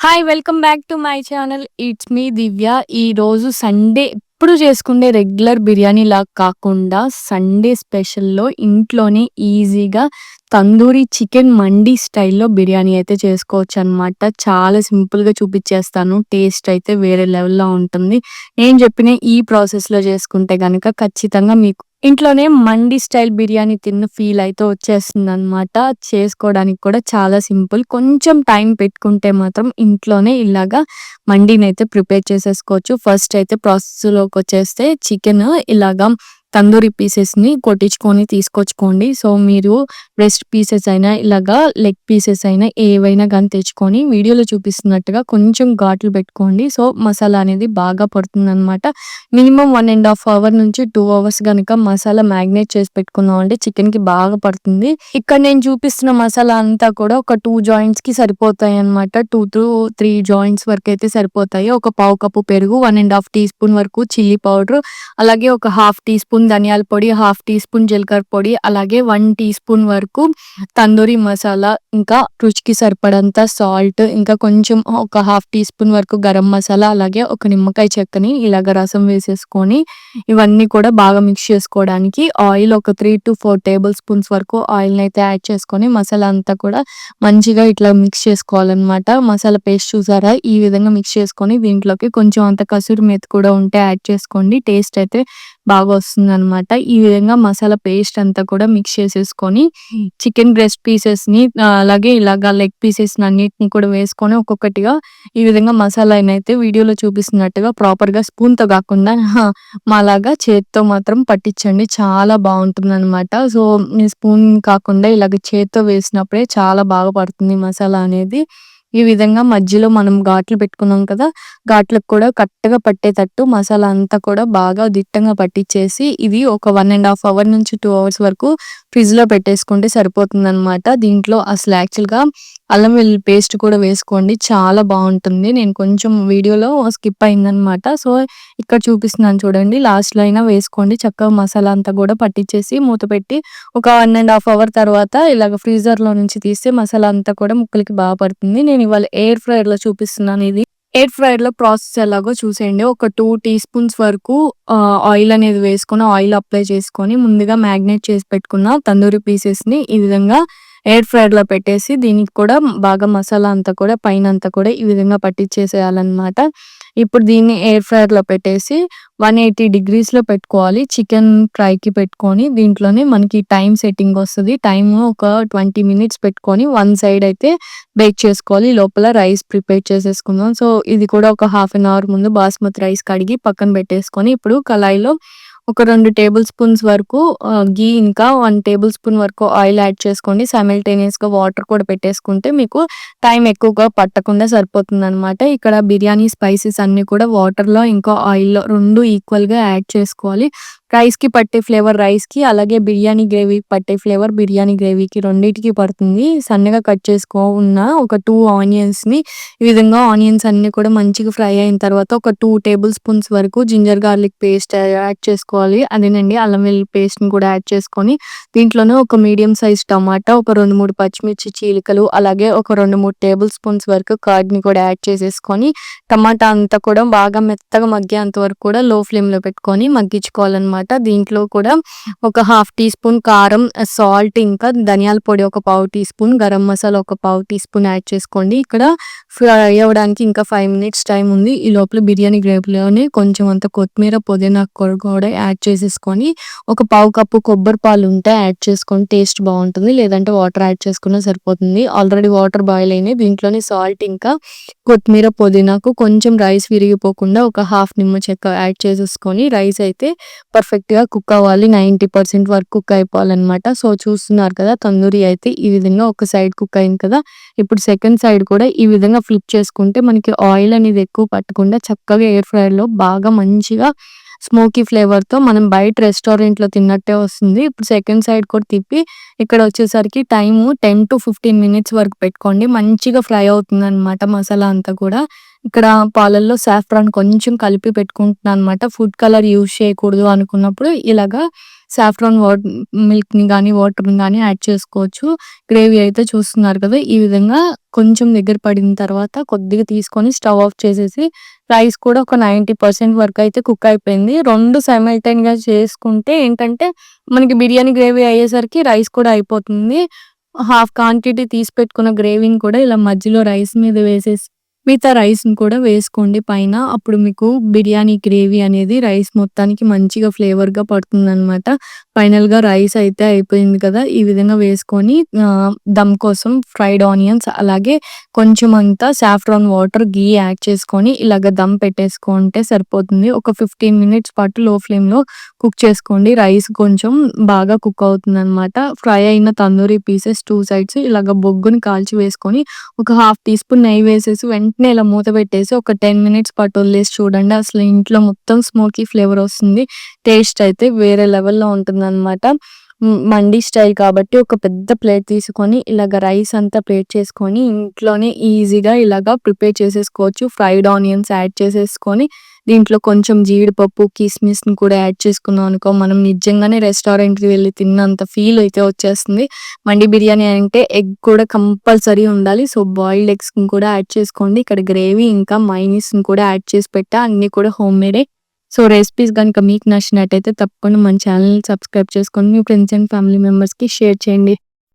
Hi welcome back to my channel it's me Divya ఈ రోజు Sunday ఎప్పుడు చేసుకునే రెగ్యులర్ బిర్యానీ లా కాకుండా సండే స్పెషల్లో ఇంట్లోనే ఈజీగా తందూరి చికెన్ మండీ స్టైల్లో బిర్యానీ అయితే చేసుకోవచ్చు అనమాట చాలా సింపుల్గా చూపించేస్తాను. టేస్ట్ అయితే వేరే లెవెల్లో ఉంటుంది. నేను చెప్పిన ఈ ప్రాసెస్లో చేసుకుంటే కనుక ఖచ్చితంగా మీకు ఇంట్లోనే మండి స్టైల్ బిర్యానీ తిన్న ఫీల్ అయితే వచ్చేస్తుంది అనమాట చేసుకోవడానికి కూడా చాలా సింపుల్. కొంచెం టైం పెట్టుకుంటే మాత్రం ఇంట్లోనే ఇలాగా మండిని అయితే ప్రిపేర్ చేసేసుకోవచ్చు. ఫస్ట్ అయితే ప్రాసెస్లోకి వచ్చేస్తే చికెన్ ఇలాగా తందూరి పీసెస్ని కొట్టించుకొని తీసుకొచ్చుకోండి. సో మీరు బ్రెస్ట్ పీసెస్ అయినా ఇలాగా లెగ్ పీసెస్ అయినా ఏవైనా కానీ తెచ్చుకొని వీడియోలో చూపిస్తున్నట్టుగా కొంచెం ఘాట్లు పెట్టుకోండి. సో మసాలా అనేది బాగా పడుతుంది అనమాట minimum one and half hour నుంచి టూ అవర్స్ కనుక మసాలా మ్యాగ్నేట్ చేసి పెట్టుకున్నాం అంటే చికెన్కి బాగా పడుతుంది. ఇక్కడ నేను చూపిస్తున్న మసాలా అంతా కూడా ఒక టూ జాయింట్స్కి సరిపోతాయి అనమాట టూ టు త్రీ జాయింట్స్ వరకు అయితే సరిపోతాయి. ఒక పావు కప్పు పెరుగు one and half teaspoon వరకు చిల్లీ పౌడర్ అలాగే ఒక హాఫ్ టీ స్పూన్ ధనియాల పొడి హాఫ్ టీ స్పూన్ జీలకర్ర పొడి అలాగే వన్ టీ స్పూన్ వరకు తందూరి మసాలా ఇంకా రుచికి సరిపడంత సాల్ట్ ఇంకా కొంచెం ఒక హాఫ్ టీ స్పూన్ వరకు గరం మసాలా అలాగే ఒక నిమ్మకాయ చెక్కని ఇలాగ రసం వేసేసుకొని ఇవన్నీ కూడా బాగా మిక్స్ చేసుకోవడానికి ఆయిల్ ఒక three to four tablespoons వరకు ఆయిల్ని అయితే యాడ్ చేసుకొని మసాలా అంతా కూడా మంచిగా ఇట్లా మిక్స్ చేసుకోవాలన్నమాట. మసాలా పేస్ట్ చూసారా? ఈ విధంగా మిక్స్ చేసుకొని దీంట్లోకి కొంచెం అంత కసూరి మెత్ కూడా ఉంటే యాడ్ చేసుకోండి. టేస్ట్ అయితే బాగా వస్తుంది అనమాట ఈ విధంగా మసాలా పేస్ట్ అంతా కూడా మిక్స్ చేసేసుకొని చికెన్ బ్రెస్ట్ పీసెస్ని అలాగే ఇలాగా లెగ్ పీసెస్ అన్నిటిని కూడా వేసుకొని ఒక్కొక్కటిగా ఈ విధంగా మసాలా అయితే వీడియోలో చూపిస్తున్నట్టుగా ప్రాపర్గా స్పూన్తో కాకుండా మాలాగా చేతితో మాత్రం పట్టించండి. చాలా బాగుంటుంది అనమాట సో స్పూన్ కాకుండా ఇలాగ చేతితో వేసినప్పుడే చాలా బాగా పడుతుంది మసాలా అనేది. ఈ విధంగా మధ్యలో మనం ఘాట్లు పెట్టుకున్నాం కదా ఘాట్లకు కూడా కరెక్ట్‌గా పట్టేటట్టు మసాలా అంతా కూడా బాగా దిట్టంగా పట్టించేసి ఇది ఒక వన్ అండ్ హాఫ్ అవర్ నుంచి టూ అవర్స్ వరకు ఫ్రిడ్జ్‌లో పెట్టేసుకుంటే సరిపోతుంది అనమాట దీంట్లో అసలు యాక్చువల్‌గా అల్లం వెల్లుల్లి పేస్ట్ కూడా వేసుకోండి. చాలా బాగుంటుంది నేను కొంచెం వీడియోలో స్కిప్ అయిందనమాట. సో, ఇక్కడ చూపిస్తున్నాను చూడండి. లాస్ట్‌లో అయినా వేసుకోండి. చక్కగా మసాలా అంతా కూడా పట్టించేసి మూత పెట్టి ఒక వన్ అండ్ హాఫ్ అవర్ తర్వాత ఇలాగ ఫ్రీజర్‌లో నుంచి తీస్తే మసాలా అంతా కూడా ముక్కలకి బాగా పడుతుంది. నేను ఇవాళ ఎయిర్ ఫ్రైయర్‌లో చూపిస్తున్నాను ఇది. ఎయిర్ ఫ్రైయర్‌లో ప్రాసెస్ ఎలాగో చూసేయండి. ఒక టూ టీ స్పూన్స్ వరకు ఆయిల్ అనేది వేసుకొని ఆయిల్ అప్లై చేసుకొని ముందుగా మ్యాగ్నేట్ చేసి పెట్టుకున్న తందూరి పీసెస్‌ని ఈ విధంగా ఎయిర్ ఫ్రైయర్‌లో పెట్టేసి దీనికి కూడా బాగా మసాలా అంతా కూడా పైన అంతా కూడా ఈ విధంగా పట్టించేసేయాలన్నమాట. ఇప్పుడు దీన్ని ఎయిర్ ఫ్రైయర్‌లో పెట్టేసి వన్ ఎయిటీ డిగ్రీస్‌లో పెట్టుకోవాలి. చికెన్ ఫ్రైకి పెట్టుకొని దీంట్లోనే మనకి టైం సెట్టింగ్ వస్తుంది టైం ఒక ట్వంటీ మినిట్స్ పెట్టుకొని వన్ సైడ్ అయితే బేక్ చేసుకోవాలి. లోపల రైస్ ప్రిపేర్ చేసేసుకుందాం. సో, ఇది కూడా ఒక హాఫ్ అన్ అవర్ ముందు బాస్మతి రైస్ కడిగి పక్కన పెట్టేసుకొని ఇప్పుడు కళాయిలో ఒక రెండు టేబుల్ స్పూన్స్ వరకు గీ ఇంకా వన్ టేబుల్ స్పూన్ వరకు ఆయిల్ యాడ్ చేసుకోండి. సైమల్టేనియస్‌గా వాటర్ కూడా పెట్టేసుకుంటే మీకు టైం ఎక్కువగా పట్టకుండా సరిపోతుందనమాట. ఇక్కడ బిర్యానీ స్పైసెస్ అన్నీ కూడా వాటర్‌లో ఇంకా ఆయిల్‌లో రెండు ఈక్వల్‌గా యాడ్ చేసుకోవాలి. రైస్‌కి పట్టే ఫ్లేవర్ రైస్‌కి అలాగే బిర్యానీ గ్రేవీకి పట్టే ఫ్లేవర్ బిర్యానీ గ్రేవీకి రెండింటికి పడుతుంది. సన్నగా కట్ చేసుకున్న ఒక టూ ఆనియన్స్‌ని ఈ విధంగా ఆనియన్స్ అన్నీ కూడా మంచిగా ఫ్రై అయిన తర్వాత ఒక టూ టేబుల్ స్పూన్స్ వరకు జింజర్ గార్లిక్ పేస్ట్ యాడ్ చేసుకోవాలి. అదేనండి అల్లం వెల్లుల్లి పేస్ట్‌ని కూడా యాడ్ చేసుకొని దీంట్లోనే ఒక మీడియం సైజ్ టమాటా, ఒక రెండు మూడు పచ్చిమిర్చి చీలికలు అలాగే ఒక రెండు మూడు టేబుల్ స్పూన్స్ వరకు కర్డ్‌ని కూడా యాడ్ చేసేసుకొని టమాటా అంతా కూడా బాగా మెత్తగా మగ్గేంత వరకు కూడా లో ఫ్లేమ్‌లో పెట్టుకొని మగ్గించుకోవాలన్నమాట. దీంట్లో కూడా ఒక హాఫ్ టీ స్పూన్ కారం, సాల్ట్ ఇంకా ధనియాల పొడి ఒక పావు టీ స్పూన్, గరం మసాలా ఒక పావు టీ స్పూన్ యాడ్ చేసుకోండి. ఇక్కడ ఫ్రై అవ్వడానికి ఇంకా ఫైవ్ మినిట్స్ టైం ఉంది. ఈ లోపల బిర్యానీ గ్రేవీలోనే కొంచెం అంత కొత్తిమీర, పుదీనా కూడా యాడ్ చేసేసుకొని ఒక పావు కప్పు కొబ్బరి పాలు ఉంటే యాడ్ చేసుకొని టేస్ట్ బాగుంటుంది. లేదంటే వాటర్ యాడ్ చేసుకున్నా సరిపోతుంది. ఆల్రెడీ వాటర్ బాయిల్ అయినాయి. దీంట్లోనే సాల్ట్ ఇంకా కొత్తిమీర, పుదీనాకు కొంచెం రైస్ విరిగిపోకుండా ఒక హాఫ్ నిమ్మ చెక్క యాడ్ చేసేసుకొని రైస్ అయితే పర్ఫెక్ట్ పర్ఫెక్ట్‌గా కుక్ అవ్వాలి. నైంటీ పర్సెంట్ వరకు కుక్ అయిపోవాలన్నమాట. సో, చూస్తున్నారు కదా తందూరి అయితే ఈ విధంగా ఒక సైడ్ కుక్ అయింది కదా! ఇప్పుడు సెకండ్ సైడ్ కూడా ఈ విధంగా ఫ్లిప్ చేసుకుంటే మనకి ఆయిల్ అనేది ఎక్కువ పట్టకుండా చక్కగా ఎయిర్ ఫ్రైయర్‌లో బాగా మంచిగా స్మోకీ ఫ్లేవర్‌తో మనం బయట రెస్టారెంట్‌లో తిన్నట్టే వస్తుంది. ఇప్పుడు సెకండ్ సైడ్ కూడా తిప్పి ఇక్కడ వచ్చేసరికి time ten to fifteen minutes వరకు పెట్టుకోండి. మంచిగా ఫ్రై అవుతుందన్నమాట మసాలా అంతా కూడా. ఇక్కడ పాలల్లో సాఫ్రాన్ కొంచెం కలిపి పెట్టుకుంటున్నాను అనమాట. ఫుడ్ కలర్ యూజ్ చేయకూడదు అనుకున్నప్పుడు ఇలాగా సాఫ్రాన్ వాట్ మిల్క్‌ని కానీ వాటర్‌ని కానీ యాడ్ చేసుకోవచ్చు. గ్రేవీ అయితే చూస్తున్నారు కదా! ఈ విధంగా కొంచెం దగ్గర పడిన తర్వాత కొద్దిగా తీసుకొని స్టవ్ ఆఫ్ చేసేసి రైస్ కూడా ఒక నైంటీ పర్సెంట్ వరకు అయితే కుక్ అయిపోయింది. 2 సైమల్టేనియస్‌గా చేసుకుంటే ఏంటంటే మనకి బిర్యానీ గ్రేవీ అయ్యేసరికి రైస్ కూడా అయిపోతుంది. హాఫ్ క్వాంటిటీ తీసి పెట్టుకున్న గ్రేవీని కూడా ఇలా మధ్యలో రైస్ మీద వేసేసి మిగతా రైస్‌ని కూడా వేసుకోండి పైన. అప్పుడు మీకు బిర్యానీ గ్రేవీ అనేది రైస్ మొత్తానికి మంచిగా ఫ్లేవర్‌గా పడుతుందనమాట. ఫైనల్‌గా రైస్ అయితే అయిపోయింది కదా! ఈ విధంగా వేసుకొని దమ్ కోసం ఫ్రైడ్ ఆనియన్స్ అలాగే కొంచెం అంతా సాఫ్రాన్ వాటర్, ఘీ యాడ్ చేసుకొని ఇలాగ దమ్ పెట్టేసుకుంటే సరిపోతుంది. ఒక 15 మినిట్స్ పాటు లో ఫ్లేమ్‌లో కుక్ చేసుకోండి. రైస్ కొంచెం బాగా కుక్ అవుతుంది అనమాట ఫ్రై అయిన తందూరి పీసెస్ టూ సైడ్స్ ఇలాగ బొగ్గుని కాల్చి వేసుకొని ఒక హాఫ్ టీ స్పూన్ నెయ్యి వేసేసి వెంటనే ఇలా మూత పెట్టేసి ఒక 10 మినిట్స్ పాటు వదిలేసి చూడండి. అసలు ఇంట్లో మొత్తం స్మోకీ ఫ్లేవర్ వస్తుంది. టేస్ట్ అయితే వేరే లెవెల్‌లో ఉంటుంది అనమాట మండీ స్టైల్ కాబట్టి ఒక పెద్ద ప్లేట్ తీసుకొని ఇలాగ రైస్ అంతా ప్లేట్ చేసుకొని ఇంట్లోనే ఈజీగా ఇలాగ ప్రిపేర్ చేసేసుకోవచ్చు. ఫ్రైడ్ ఆనియన్స్ యాడ్ చేసేసుకొని దీంట్లో కొంచెం జీడిపప్పు, కిస్మిస్‌ని కూడా యాడ్ చేసుకున్నాం అనుకో మనం నిజంగానే రెస్టారెంట్‌కి వెళ్ళి తిన్నంత ఫీల్ అయితే వచ్చేస్తుంది. మండి బిర్యానీ అంటే ఎగ్ కూడా కంపల్సరీ ఉండాలి. సో, బాయిల్డ్ ఎగ్స్‌ని కూడా యాడ్ చేసుకోండి. ఇక్కడ గ్రేవీ ఇంకా మైనీస్ని కూడా యాడ్ చేసి పెట్టా. అన్నీ కూడా హోమ్‌మేడే. సో, రెసిపీస్ కనుక మీకు నచ్చినట్టయితే తప్పకుండా మన ఛానల్ని సబ్స్క్రైబ్ చేసుకొని మీ ఫ్రెండ్స్ అండ్ ఫ్యామిలీ మెంబర్స్‌కి షేర్ చేయండి.